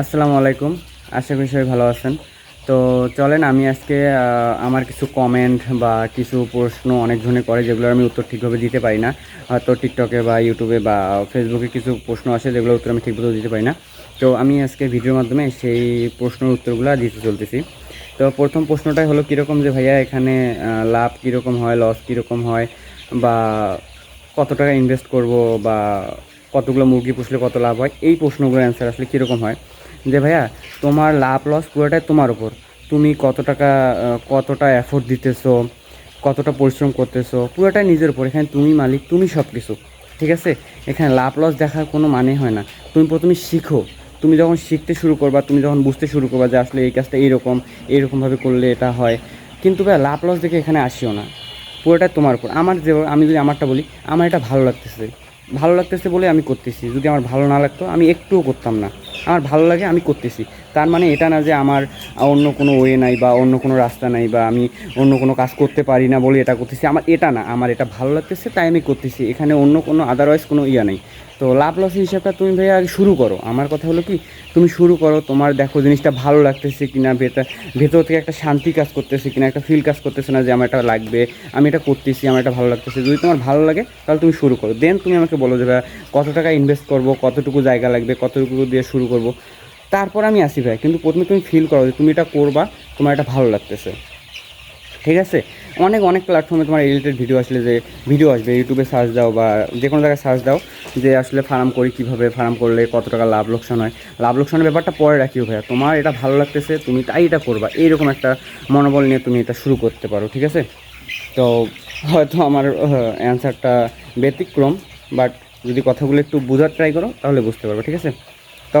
আসসালামু আলাইকুম। আশা করি সবাই ভালো আছেন। তো চলেন, আমি আজকে আমার কিছু কমেন্ট বা কিছু প্রশ্ন অনেক অনেকজনে করে, যেগুলোর আমি উত্তর ঠিকভাবে দিতে পারি না। হয়তো টিকটকে বা ইউটিউবে বা ফেসবুকে কিছু প্রশ্ন আসে, যেগুলোর উত্তর আমি ঠিকভাবে দিতে পারি না। তো আমি আজকে ভিডিওর মাধ্যমে সেই প্রশ্নের উত্তরগুলো দিতে চলতেছি। তো প্রথম প্রশ্নটাই হলো কীরকম যে, ভাইয়া, এখানে লাভ কীরকম হয় লস কীরকম হয়? বা কত টাকা ইনভেস্ট করব? বা কতগুলো মুরগি পুষলে কত লাভ হয়? এই প্রশ্নগুলোর অ্যান্সার আসলে কীরকম হয়? যে ভাইয়া, তোমার লাভ লস পুরোটাই তোমার উপর। তুমি কত টাকা কতটা এফোর্ট দিতেছো, কতটা পরিশ্রম করতেছো, পুরোটাই নিজের উপর। এখানে তুমি মালিক, তুমি সব কিছু ঠিক আছে? এখানে লাভ লস দেখার কোনো মানে হয় না। তুমি প্রথমে শিখো। তুমি যখন শিখতে শুরু করবা, তুমি যখন বুঝতে শুরু করবা যে আসলে এই কাজটা এইরকম এইরকমভাবে করলে এটা হয়। কিন্তু ভাই লাভ লস দেখে এখানে আসিও না। পুরোটা তোমার উপর। আমার যে, আমি যদি আমারটা বলি, আমার এটা ভালো লাগতেছে। ভালো লাগতেছে বলে আমি করতেছি। যদি আমার ভালো না লাগতো, আমি একটুও করতাম না। আমার ভালো লাগে আমি করতেছি। তার মানে এটা না যে আমার অন্য কোনো ওয়ে নাই বা অন্য কোনো রাস্তা নাই বা আমি অন্য কোনো কাজ করতে পারি না বলে এটা করতেছি। আমার এটা না, আমার এটা ভালো লাগতেছে, তাই আমি করতেছি। এখানে অন্য কোনো আদারওয়াইজ কোনো ইয়া নেই। তো লাভ লস হিসাবটা তুমি ভাইয়া আগে শুরু করো। আমার কথা হলো কি, তুমি শুরু করো, তোমার দেখো জিনিসটা ভালো লাগতেছে কি না ভেতর ভেতর থেকে একটা শান্তি কাজ করতেছে কিনা, একটা ফিল কাজ করতেছে না যে আমার এটা লাগবে, আমি এটা করতেছি, আমার এটা ভালো লাগতেছে। যদি তোমার ভালো লাগে, তাহলে তুমি শুরু করো। দেন তুমি আমাকে বলো যে ভাইয়া কত টাকা ইনভেস্ট করব, কতটুকু জায়গা লাগবে, কতটুকু দিয়ে শুরু করব। তারপর আমি আসি ভাই, কিন্তু প্রথমে তুমি ফিল করো যে তুমি এটা করবা, তোমার এটা ভালো লাগতেছে। ঠিক আছে? অনেক অনেক প্ল্যাটফর্মে তোমার রিলেটেড ভিডিও আসলে যে ভিডিও আসবে ইউটিউবে সার্চ দাও বা যে কোনো জায়গায় সার্চ দাও, যে আসলে ফার্ম করি কীভাবে ফার্ম করলে কত টাকা লাভ লোকসান হয়। লাভ লোকসানের ব্যাপারটা পরে রাখিও ভাইয়া, তোমার এটা ভালো লাগতেছে, তুমি তাই এটা করবা। এইরকম একটা মনোবল নিয়ে তুমি এটা শুরু করতে পারো, ঠিক আছে? তো হয়তো আমার অ্যান্সারটা ব্যতিক্রম বাট যদি কথাগুলো একটু বোঝার ট্রাই করো, তাহলে বুঝতে পারবে, ঠিক আছে? তো